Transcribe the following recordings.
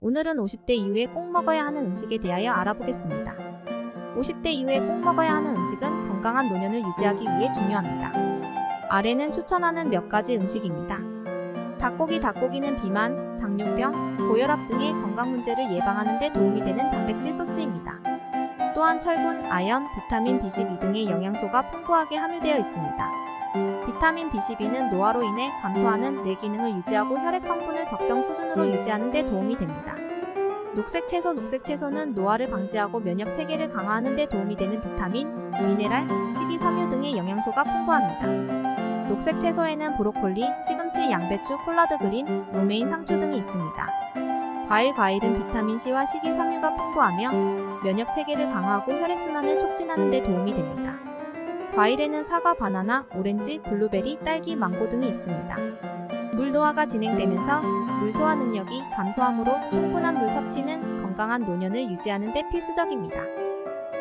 오늘은 50대 이후에 꼭 먹어야 하는 음식에 대하여 알아보겠습니다. 50대 이후에 꼭 먹어야 하는 음식은 건강한 노년을 유지하기 위해 중요합니다. 아래는 추천하는 몇 가지 음식입니다. 닭고기 닭고기는 비만, 당뇨병, 고혈압 등의 건강 문제를 예방하는 데 도움이 되는 단백질 소스입니다. 또한 철분, 아연, 비타민 B12 등의 영양소가 풍부하게 함유되어 있습니다. 비타민 B12는 노화로 인해 감소하는 뇌 기능을 유지하고 혈액 성분을 적정 수준으로 유지하는 데 도움이 됩니다. 녹색 채소 녹색 채소는 노화를 방지하고 면역 체계를 강화하는 데 도움이 되는 비타민, 미네랄, 식이섬유 등의 영양소가 풍부합니다. 녹색 채소에는 브로콜리, 시금치, 양배추, 콜라드 그린, 로메인 상추 등이 있습니다. 과일 과일은 비타민 C와 식이섬유가 풍부하며 면역 체계를 강화하고 혈액 순환을 촉진하는 데 도움이 됩니다. 과일에는 사과, 바나나, 오렌지, 블루베리, 딸기, 망고 등이 있습니다. 물 노화가 진행되면서 물 소화 능력이 감소하므로 충분한 물 섭취는 건강한 노년을 유지하는 데 필수적입니다.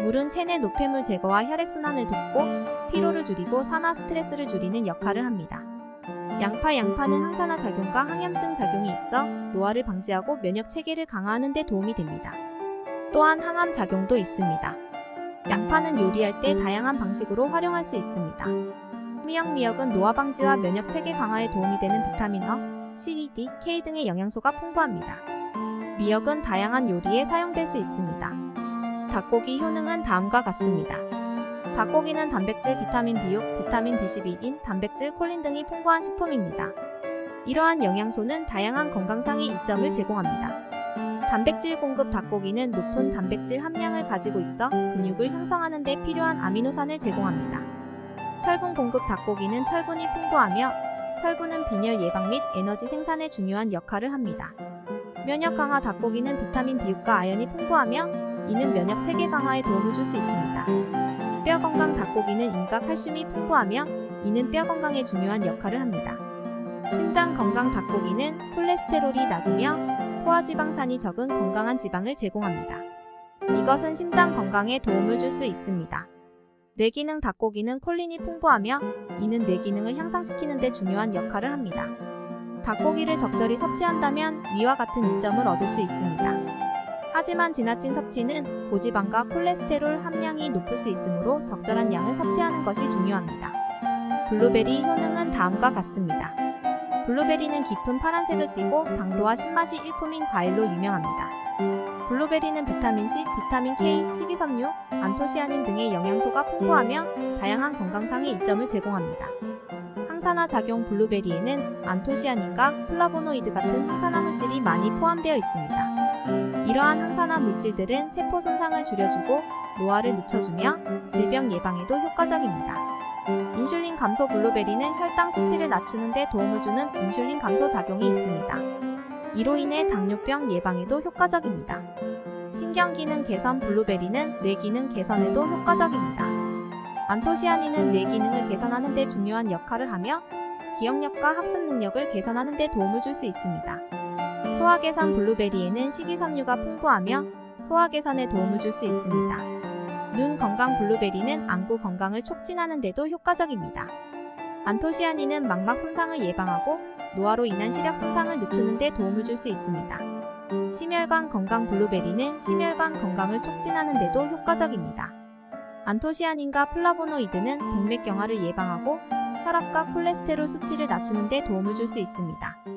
물은 체내 노폐물 제거와 혈액 순환을 돕고 피로를 줄이고 산화 스트레스를 줄이는 역할을 합니다. 양파 양파는 항산화 작용과 항염증 작용이 있어 노화를 방지하고 면역 체계를 강화하는 데 도움이 됩니다. 또한 항암 작용도 있습니다. 양파는 요리할 때 다양한 방식으로 활용할 수 있습니다. 미역 미역은 노화 방지와 면역 체계 강화에 도움이 되는 비타민 어, C, D, K 등의 영양소가 풍부합니다. 미역은 다양한 요리에 사용될 수 있습니다. 닭고기 효능은 다음과 같습니다. 닭고기는 단백질, 비타민 B6, 비타민 B12인 단백질, 콜린 등이 풍부한 식품입니다. 이러한 영양소는 다양한 건강상의 이점을 제공합니다. 단백질 공급 닭고기는 높은 단백질 함량을 가지고 있어 근육을 형성하는 데 필요한 아미노산을 제공합니다. 철분 공급 닭고기는 철분이 풍부하며 철분은 빈혈 예방 및 에너지 생산에 중요한 역할을 합니다. 면역 강화 닭고기는 비타민 B6과 아연이 풍부하며 이는 면역 체계 강화에 도움을 줄 수 있습니다. 뼈 건강 닭고기는 인과 칼슘이 풍부하며 이는 뼈 건강에 중요한 역할을 합니다. 심장 건강 닭고기는 콜레스테롤이 낮으며 포화지방산이 적은 건강한 지방을 제공합니다. 이것은 심장 건강에 도움을 줄 수 있습니다. 뇌기능 닭고기는 콜린이 풍부하며 이는 뇌 기능을 향상시키는 데 중요한 역할을 합니다. 닭고기를 적절히 섭취한다면 위와 같은 이점을 얻을 수 있습니다. 하지만 지나친 섭취는 고지방과 콜레스테롤 함량이 높을 수 있으므로 적절한 양을 섭취하는 것이 중요합니다. 블루베리 효능은 다음과 같습니다. 블루베리는 깊은 파란색을 띠고 당도와 신맛이 일품인 과일로 유명합니다. 블루베리는 비타민C, 비타민 K, 식이섬유, 안토시아닌 등의 영양소가 풍부하며 다양한 건강상의 이점을 제공합니다. 항산화 작용 블루베리에는 안토시아닌과 플라보노이드 같은 항산화 물질이 많이 포함되어 있습니다. 이러한 항산화 물질들은 세포 손상을 줄여주고 노화를 늦춰주며 질병 예방에도 효과적입니다. 인슐린 감소 블루베리는 혈당 수치를 낮추는 데 도움을 주는 인슐린 감소 작용이 있습니다. 이로 인해 당뇨병 예방에도 효과적입니다. 신경기능 개선 블루베리는 뇌 기능 개선에도 효과적입니다. 안토시아닌은 뇌 기능을 개선하는 데 중요한 역할을 하며 기억력과 학습 능력을 개선하는 데 도움을 줄 수 있습니다. 소화 개선 블루베리에는 식이섬유가 풍부하며 소화 개선에 도움을 줄 수 있습니다. 눈 건강 블루베리는 안구 건강을 촉진하는 데도 효과적입니다. 안토시아닌은 망막 손상을 예방하고 노화로 인한 시력 손상을 늦추는 데 도움을 줄 수 있습니다. 심혈관 건강 블루베리는 심혈관 건강을 촉진하는 데도 효과적입니다. 안토시아닌과 플라보노이드는 동맥경화를 예방하고 혈압과 콜레스테롤 수치를 낮추는 데 도움을 줄 수 있습니다.